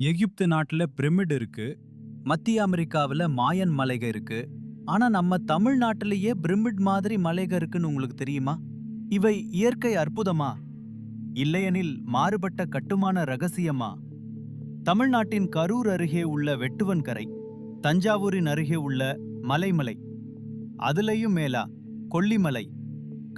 எகிப்து நாட்டுல பிரமிடு இருக்கு மத்திய அமெரிக்காவில் மாயன் மலைக இருக்கு. ஆனா நம்ம தமிழ்நாட்டிலேயே பிரமிட் மாதிரி மலைகள் இருக்குன்னு உங்களுக்கு தெரியுமா? இவை இயற்கை அற்புதமா? இல்லையெனில் மாறுபட்ட கட்டுமான ரகசியமா? தமிழ்நாட்டின் கரூர் அருகே உள்ள வெட்டுவன்கரை தஞ்சாவூரின் அருகே உள்ள மலைமலை அதுலயும் மேலா கொல்லிமலை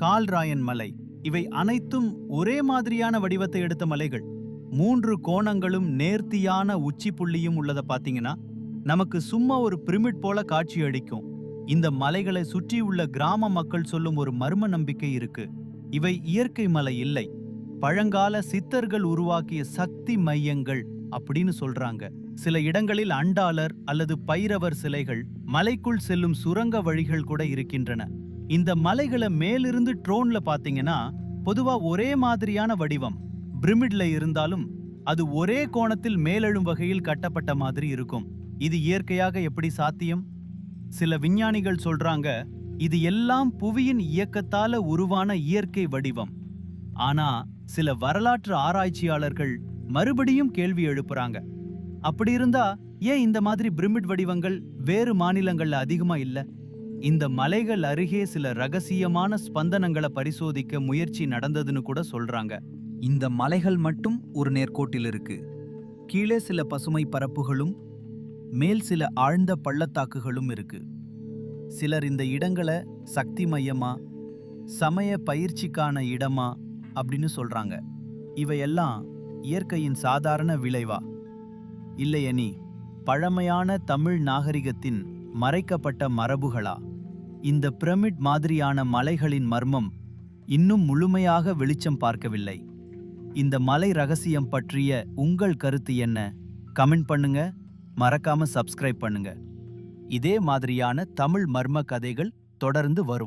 கால்ராயன் மலை. இவை அனைத்தும் ஒரே மாதிரியான வடிவத்தை எடுத்த மலைகள். மூன்று கோணங்களும் நேர்த்தியான உச்சி புள்ளியும் உள்ளத பாத்தீங்கன்னா நமக்கு சும்மா ஒரு பிரிமிட் போல காட்சி அளிக்கும். இந்த மலைகளை சுற்றியுள்ள கிராம மக்கள் சொல்லும் ஒரு மர்ம நம்பிக்கை இருக்கு. இவை இயற்கை மலை இல்லை. பழங்கால சித்தர்கள் உருவாக்கிய சக்தி மையங்கள் அப்படின்னு சொல்றாங்க. சில இடங்களில் அண்டாளர் அல்லது பைரவர் சிலைகள் மலைக்குள் செல்லும் சுரங்க வழிகள் கூட இருக்கின்றன. இந்த மலைகளை மேலிருந்து ட்ரோன்ல பாத்தீங்கன்னா பொதுவா ஒரே மாதிரியான வடிவம். பிரமிட்ல இருந்தாலும் அது ஒரே கோணத்தில் மேலெழும் வகையில் கட்டப்பட்ட மாதிரி இருக்கும். இது இயற்கையாக எப்படி சாத்தியம்? சில விஞ்ஞானிகள் சொல்றாங்க இது எல்லாம் புவியின் இயக்கத்தால உருவான இயற்கை வடிவம். ஆனா சில வரலாற்று ஆராய்ச்சியாளர்கள் மறுபடியும் கேள்வி எழுப்புறாங்க. அப்படி இருந்தா ஏன் இந்த மாதிரி பிரமிட் வடிவங்கள் வேறு மாநிலங்கள்ல அதிகமா இல்ல? இந்த மலைகள் அருகே சில ரகசியமான ஸ்பந்தனங்களை பரிசோதிக்க முயற்சி நடந்ததுன்னு கூட சொல்றாங்க. இந்த மலைகள் மட்டும் ஒரு நேர்கோட்டில் இருக்கு. கீழே சில பசுமை பரப்புகளும் மேல் சில ஆழ்ந்த பள்ளத்தாக்குகளும் இருக்கு. சிலர் இந்த இடங்களை சக்தி மையமா சமய பயிற்சிக்கான இடமா அப்படின்னு சொல்றாங்க. இவையெல்லாம் இயற்கையின் சாதாரண விளைவா? இல்லையனி பழமையான தமிழ் நாகரிகத்தின் மறைக்கப்பட்ட மரபுகளா? இந்த பிரமிட் மாதிரியான மலைகளின் மர்மம் இன்னும் முழுமையாக வெளிச்சம் பார்க்கவில்லை. இந்த மலை ரகசியம் பற்றிய உங்கள் கருத்து என்ன? கமெண்ட் பண்ணுங்க. மறக்காம சப்ஸ்கிரைப் பண்ணுங்க. இதே மாதிரியான தமிழ் மர்ம கதைகள் தொடர்ந்து வரும்.